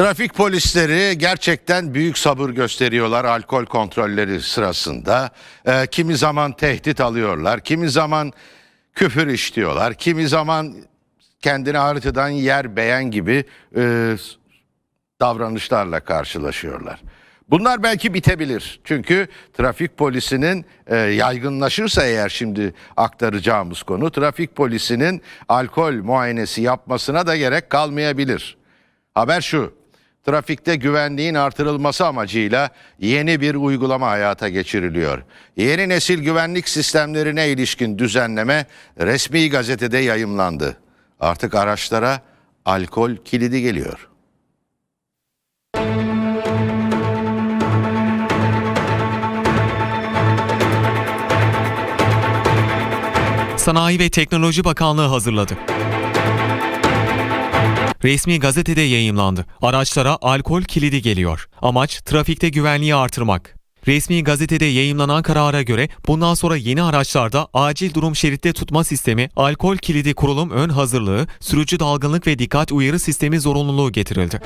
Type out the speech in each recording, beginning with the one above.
Trafik polisleri gerçekten büyük sabır gösteriyorlar alkol kontrolleri sırasında. Ee, kimi zaman tehdit alıyorlar, kimi zaman küfür işliyorlar, kimi zaman kendini haritadan yer beğen gibi e, davranışlarla karşılaşıyorlar. Bunlar belki bitebilir. Çünkü trafik polisinin e, yaygınlaşırsa eğer şimdi aktaracağımız konu trafik polisinin alkol muayenesi yapmasına da gerek kalmayabilir. Haber şu. Trafikte güvenliğin artırılması amacıyla yeni bir uygulama hayata geçiriliyor. Yeni nesil güvenlik sistemlerine ilişkin düzenleme resmi gazetede yayımlandı. Artık araçlara alkol kilidi geliyor. Sanayi ve Teknoloji Bakanlığı hazırladı. Resmi gazetede yayımlandı. Araçlara alkol kilidi geliyor. Amaç trafikte güvenliği artırmak. Resmi gazetede yayımlanan karara göre bundan sonra yeni araçlarda acil durum şeritte tutma sistemi, alkol kilidi kurulum ön hazırlığı, sürücü dalgınlık ve dikkat uyarı sistemi zorunluluğu getirildi.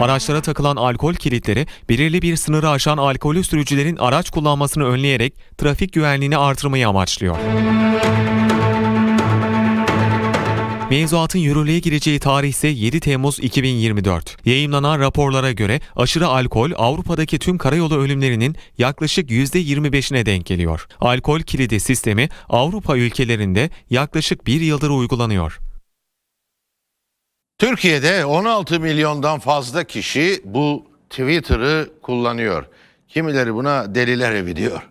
Araçlara takılan alkol kilitleri belirli bir sınırı aşan alkollü sürücülerin araç kullanmasını önleyerek trafik güvenliğini artırmayı amaçlıyor. Mevzuatın yürürlüğe gireceği tarih ise 7 Temmuz 2024. Yayımlanan raporlara göre aşırı alkol Avrupa'daki tüm karayolu ölümlerinin yaklaşık %25'ine denk geliyor. Alkol kilidi sistemi Avrupa ülkelerinde yaklaşık bir yıldır uygulanıyor. Türkiye'de 16 milyondan fazla kişi bu Twitter'ı kullanıyor. Kimileri buna deliler evi diyor.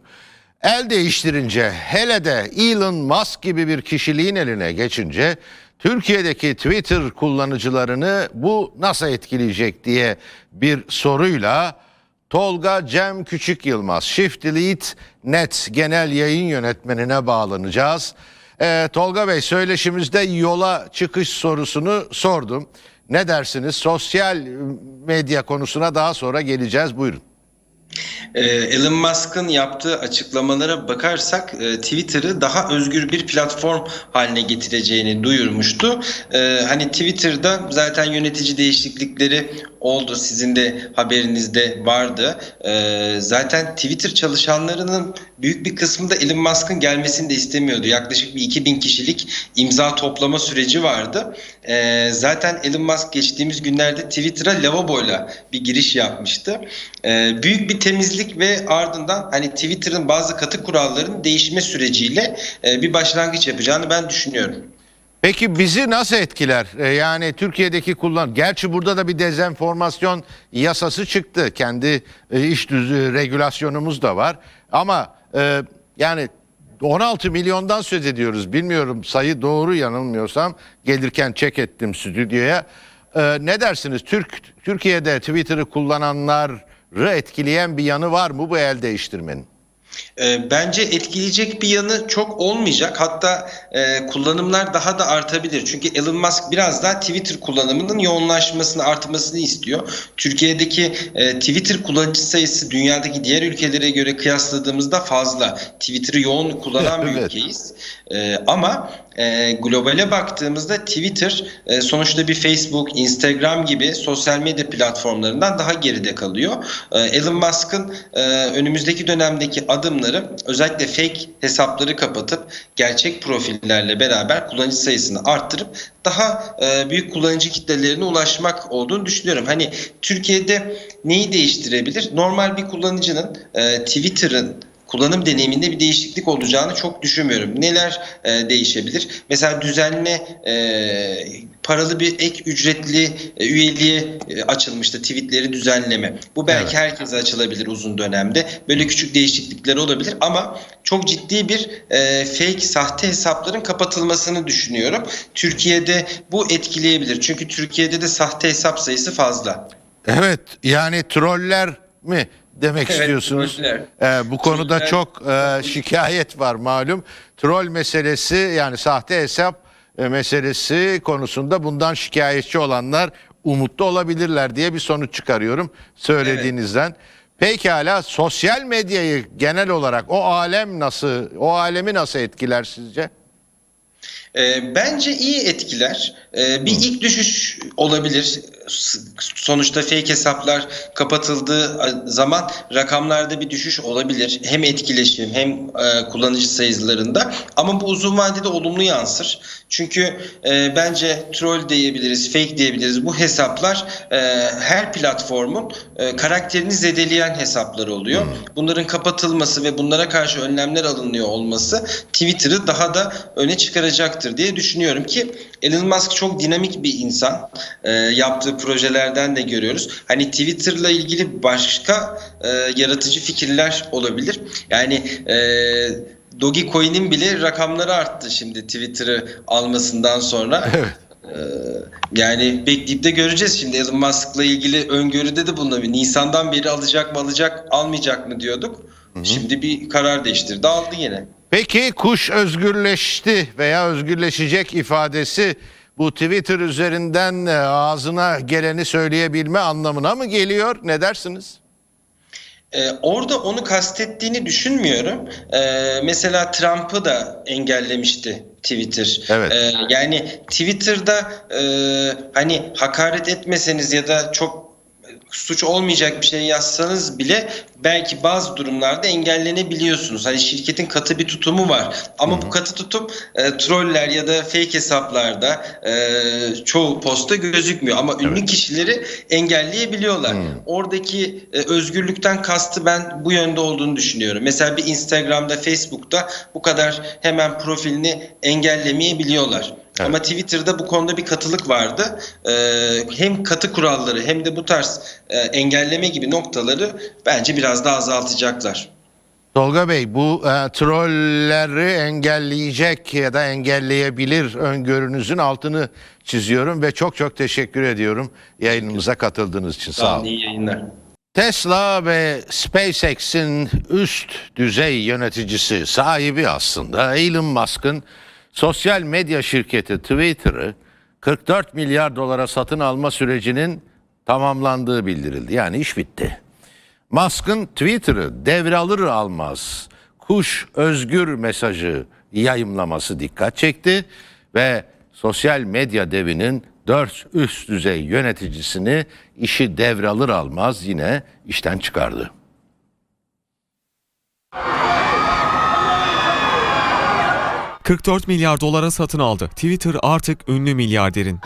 El değiştirince hele de Elon Musk gibi bir kişiliğin eline geçince Türkiye'deki Twitter kullanıcılarını bu nasıl etkileyecek diye bir soruyla Tolga Cem Küçük Yılmaz Shift Delete Net Genel Yayın Yönetmenine bağlanacağız. Ee, Tolga Bey söyleşimizde yola çıkış sorusunu sordum. Ne dersiniz? Sosyal medya konusuna daha sonra geleceğiz. Buyurun. Ee, Elon Musk'ın yaptığı açıklamalara bakarsak e, Twitter'ı daha özgür bir platform haline getireceğini duyurmuştu. Ee, Hani Twitter'da zaten yönetici değişiklikleri oldu. Sizin de haberinizde vardı. Ee, Zaten Twitter çalışanlarının büyük bir kısmı da Elon Musk'ın gelmesini de istemiyordu. Yaklaşık bir 2000 kişilik imza toplama süreci vardı. Ee, Zaten Elon Musk geçtiğimiz günlerde Twitter'a lavaboyla bir giriş yapmıştı. Ee, Büyük bir temizlik ve ardından hani Twitter'ın bazı katı kurallarının değişme süreciyle e, bir başlangıç yapacağını ben düşünüyorum. Peki bizi nasıl etkiler? Ee, Yani Türkiye'deki kullan. Gerçi burada da bir dezenformasyon yasası çıktı. Kendi e, iş düzü regülasyonumuz da var. Ama e, yani 16 milyondan söz ediyoruz. Bilmiyorum sayı doğru yanılmıyorsam gelirken çek ettim stüdyoya. Ee, ne dersiniz? Türk Türkiye'de Twitter'ı kullananları etkileyen bir yanı var mı bu el değiştirmenin? E, Bence etkileyecek bir yanı çok olmayacak. Hatta e, kullanımlar daha da artabilir. Çünkü Elon Musk biraz daha Twitter kullanımının yoğunlaşmasını, artmasını istiyor. Türkiye'deki e, Twitter kullanıcı sayısı dünyadaki diğer ülkelere göre kıyasladığımızda fazla. Twitter'ı yoğun kullanan bir Evet. ülkeyiz. E, ama e, globale baktığımızda Twitter e, sonuçta bir Facebook, Instagram gibi sosyal medya platformlarından daha geride kalıyor. E, Elon Musk'ın e, önümüzdeki dönemdeki adımları özellikle fake hesapları kapatıp gerçek profillerle beraber kullanıcı sayısını arttırıp daha e, büyük kullanıcı kitlelerine ulaşmak olduğunu düşünüyorum. Hani Türkiye'de neyi değiştirebilir? Normal bir kullanıcının e, Twitter'ın kullanım deneyiminde bir değişiklik olacağını çok düşünmüyorum. Neler e, değişebilir? Mesela düzenli e, paralı bir ek ücretli e, üyeliğe e, açılmıştı tweetleri düzenleme. Bu belki Evet. herkese açılabilir uzun dönemde. Böyle küçük değişiklikler olabilir ama çok ciddi bir e, fake sahte hesapların kapatılmasını düşünüyorum. Türkiye'de bu etkileyebilir. Çünkü Türkiye'de de sahte hesap sayısı fazla. Evet yani troller mi demek Evet, istiyorsunuz? Ee, bu konuda Troller. çok e, şikayet var malum. Troll meselesi yani sahte hesap e, meselesi konusunda bundan şikayetçi olanlar umutlu olabilirler diye bir sonuç çıkarıyorum söylediğinizden. Pekala sosyal medyayı genel olarak o alem nasıl o alemi nasıl etkiler sizce? E, bence iyi etkiler. E, bir ilk düşüş olabilir. Sonuçta fake hesaplar kapatıldığı zaman rakamlarda bir düşüş olabilir. Hem etkileşim hem e, kullanıcı sayılarında. Ama bu uzun vadede olumlu yansır. Çünkü e, bence troll diyebiliriz, fake diyebiliriz. Bu hesaplar e, her platformun e, karakterini zedeleyen hesaplar oluyor. Bunların kapatılması ve bunlara karşı önlemler alınıyor olması Twitter'ı daha da öne çıkaracaktır diye düşünüyorum ki Elon Musk çok dinamik bir insan. E, yaptığı projelerden de görüyoruz. Hani Twitter'la ilgili başka e, yaratıcı fikirler olabilir. Yani e, Dogecoin'in bile rakamları arttı şimdi Twitter'ı almasından sonra. Ee, yani bekleyip de göreceğiz şimdi Elon Musk'la ilgili öngörüde de bulunabilir. Nisan'dan beri alacak mı alacak almayacak mı diyorduk. Şimdi bir karar değiştirdi aldı yine. Peki kuş özgürleşti veya özgürleşecek ifadesi bu Twitter üzerinden e, ağzına geleni söyleyebilme anlamına mı geliyor? Ne dersiniz? Ee, orada onu kastettiğini düşünmüyorum. Ee, mesela Trump'ı da engellemişti Twitter. Evet. Ee, yani Twitter'da e, hani hakaret etmeseniz ya da çok suç olmayacak bir şey yazsanız bile belki bazı durumlarda engellenebiliyorsunuz. Hani şirketin katı bir tutumu var. Ama bu katı tutum e, troller ya da fake hesaplarda e, çoğu posta gözükmüyor. Ama ünlü kişileri engelleyebiliyorlar. Oradaki e, özgürlükten kastı ben bu yönde olduğunu düşünüyorum. Mesela bir Instagram'da, Facebook'ta bu kadar hemen profilini engellemeyebiliyorlar. Ama Twitter'da bu konuda bir katılık vardı. Ee, hem katı kuralları hem de bu tarz e, engelleme gibi noktaları bence biraz daha azaltacaklar. Tolga Bey bu e, trolleri engelleyecek ya da engelleyebilir öngörünüzün altını çiziyorum ve çok çok teşekkür ediyorum yayınımıza katıldığınız için sağ olun. İyi yayınlar. Tesla ve SpaceX'in üst düzey yöneticisi sahibi aslında Elon Musk'ın sosyal medya şirketi Twitter'ı 44 milyar dolara satın alma sürecinin tamamlandığı bildirildi. Yani iş bitti. Musk'ın Twitter'ı devralır almaz kuş özgür mesajı yayımlaması dikkat çekti ve sosyal medya devinin dört üst düzey yöneticisini işi devralır almaz yine işten çıkardı. ...44 milyar dolara satın aldı. Twitter artık ünlü milyarderin.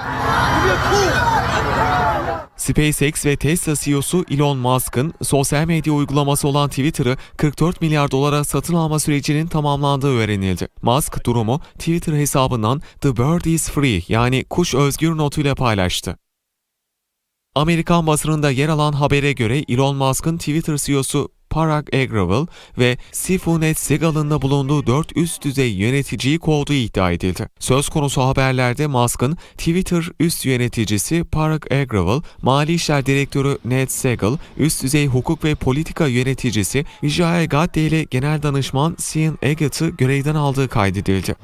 SpaceX ve Tesla CEO'su Elon Musk'ın sosyal medya uygulaması olan Twitter'ı 44 milyar dolara satın alma sürecinin tamamlandığı öğrenildi. Musk durumu Twitter hesabından The Bird is Free yani kuş özgür notuyla paylaştı. Amerikan basınında yer alan habere göre Elon Musk'ın Twitter CEO'su Parag Agrawal ve Sifunet Segal'ın da bulunduğu 4 üst düzey yöneticiyi kovduğu iddia edildi. Söz konusu haberlerde Musk'ın Twitter üst yöneticisi Parag Agrawal, Mali İşler Direktörü Ned Segal, üst düzey hukuk ve politika yöneticisi Vijay Gadde ile genel danışman Sean Eggett'ı görevden aldığı kaydedildi.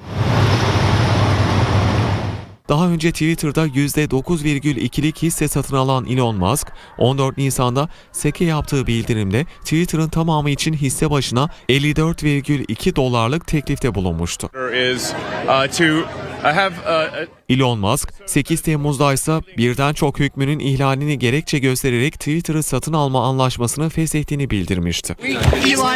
Daha önce Twitter'da %9,2'lik hisse satın alan Elon Musk, 14 Nisan'da SEC'e yaptığı bildirimde Twitter'ın tamamı için hisse başına 54,2 dolarlık teklifte bulunmuştu. uh, uh, uh, Elon Musk, 8 Temmuz'da ise birden çok hükmünün ihlalini gerekçe göstererek Twitter'ı satın alma anlaşmasını feshettiğini bildirmişti. Elon,